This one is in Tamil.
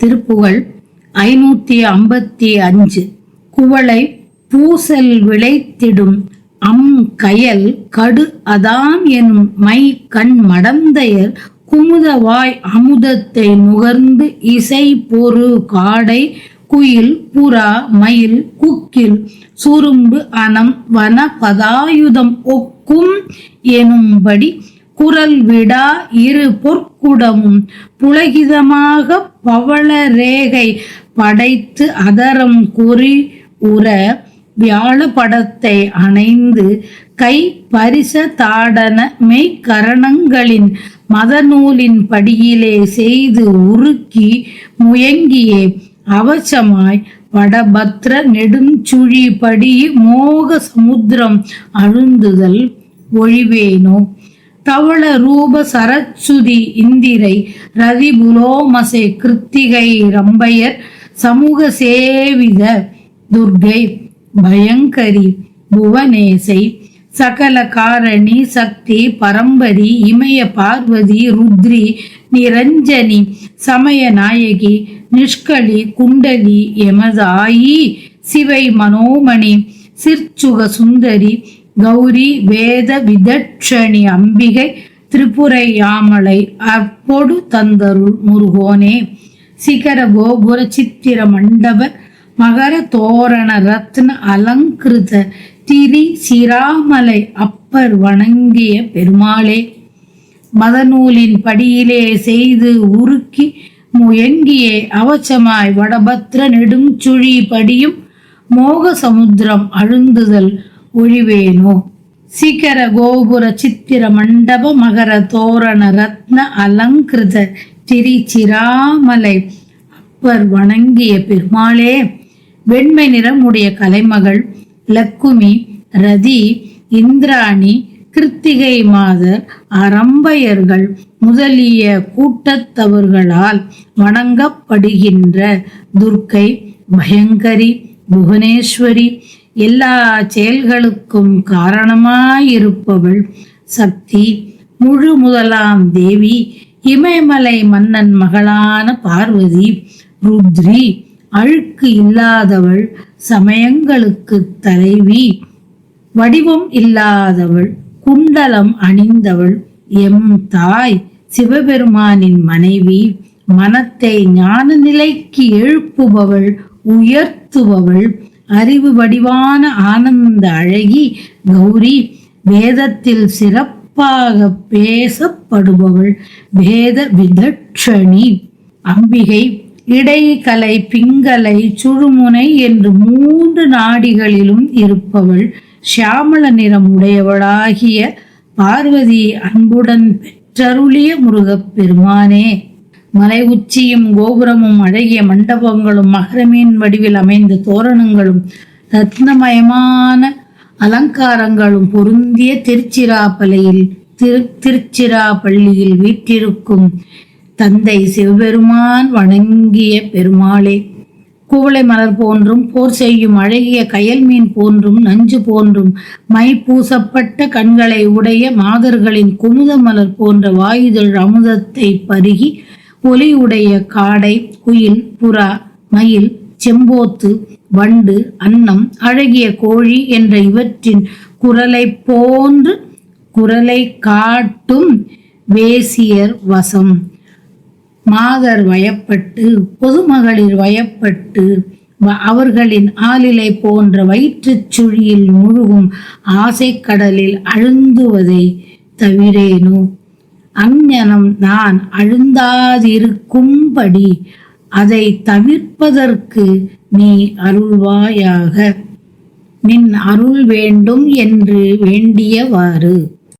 திருப்புகழ் ஐநூத்தி ஐம்பத்தி அஞ்சு. குவளை பூசல் விளைத்திடும் அம் கயல் கடு அதாம் எனும் மை கண் மடந்தையர் குமுதவாய் அமுதத்தை நுகர்ந்து இசை பொறு காடை குயில் புறா மயில் குக்கில் சுரும்பு அனம் வன பதாயுதம் ஒக்கும் எனும்படி குரல் விடா இரு பொற்குடமும் புலகிதமாக பவள ரேகை படைத்து அதரம் குறி உற வியாழ படத்தை அணைந்து கை பரிச தாடன மெய்க்கரணங்களின் மதநூலின் படியிலே செய்து உருக்கி முயங்கியே அவசமாய் வடபத்ர நெடுஞ்சுழி படி மோக சமுத்திரம் அழுந்துதல் ஒழிவேனோ? தவள ரூப சரச்சுதி இந்திரை ரதி புலோமசை கிருத்திகை ரம்பையர் சமூக சேவித துர்கை பயங்கரி புவனேசை சகல காரணி சக்தி பரம்பரி இமய பார்வதி ருத்ரி நிரஞ்சனி சமய நாயகி நிஷ்கலி குண்டலி எமதாயி சிவை மனோமணி சிற்சுக சுந்தரி கௌரி வேத விதட்சணி அம்பிகை திரிபுரை யாமலை அப்பொடு தந்தருள் முருகோனே. சிகர கோபுர சித்திர மண்டப மகர தோரண ரத்ன அலங்கிருத திரி சிராமலை அப்பர் வணங்கிய பெருமாளே. மதநூலின் படியிலே செய்து உருக்கி முயங்கியே அவச்சமாய் வடபத்ர நெடுஞ்சுழி படியும் மோக சமுத்திரம் அழுந்துதல் ஒழிவேனோ? சிகர கோபுர சித்திர மண்டப மகர தோரண ரத்ன அலங்கிருத திரிச்சிராமலை அப்பர் வணங்கிய பெருமாளே வெண்மை நிறமுடைய கலைமகள் லக்குமி ரதி இந்திராணி கிருத்திகை மாதர் அரம்பையர்கள் முதலிய கூட்டத்தவர்களால் வணங்கப்படுகின்ற துர்க்கை பயங்கரி புவனேஸ்வரி எல்லா செயல்களுக்கும் காரணமாயிருப்பவள் சக்தி முழு முதலாம் தேவி இமயமலை மன்னன் மகளான பார்வதி ருத்ரி அழுக்கு இல்லாதவள் சமயங்களுக்கு தலைவி வடிவம் இல்லாதவள் குண்டலம் அணிந்தவள் எம் தாய் சிவபெருமானின் மனைவி மனத்தை ஞான நிலைக்கு எழுப்புபவள் உயர்த்துபவள் அறிவு வடிவான ஆனந்த அழகி கௌரி வேதத்தில் சிறப்பாக பேசப்படுபவள் வேத விதட்சணி அம்பிகை இடைக்கலை பிங்கலை சுழுமுனை என்று மூன்று நாடிகளிலும் இருப்பவள் சியாமள நிறம் உடையவளாகிய பார்வதி அன்புடன் பெற்றருளிய முருகப் பெருமானே. மலை உச்சியும் கோபுரமும் அழகிய மண்டபங்களும் மகரமீன் வடிவில் அமைந்த தோரணங்களும் ரத்னமயமான அலங்காரங்களும் பொருந்திய திருச்சிராப்பள்ளியில் திரு திருச்சிராப்பள்ளியில் வீற்றிருக்கும் தந்தை சிவபெருமான் வணங்கிய பெருமாளே. குவளை மலர் போன்றும் போர் செய்யும் அழகிய கயல் மீன் போன்றும் நஞ்சு போன்றும் மை பூசப்பட்ட கண்களை உடைய மாதர்களின் குமுத மலர் போன்ற வாயுதழ் அமுதத்தை பருகி ஒலியுடைய காடை குயில் புறா மயில் செம்போத்து வண்டு அன்னம் அழகிய கோழி என்ற இவற்றின் குரலை போன்று குரலை காட்டும் வேசியர் வசம். மாதர் வயப்பட்டு பொதுமகளிர் வயப்பட்டு வ- அவர்களின் ஆளிலை போன்ற வயிற்றுச் சுழியில் முழுகும் ஆசைக்கடலில் அழுந்துவதை தவிரேனோ? அஞ்ஞனம் நான் அழுந்தாதிருக்கும்படி அதை தவிர்ப்பதற்கு நீ அருள்வாயாக. நின் அருள் வேண்டும் என்று வேண்டியவாறு.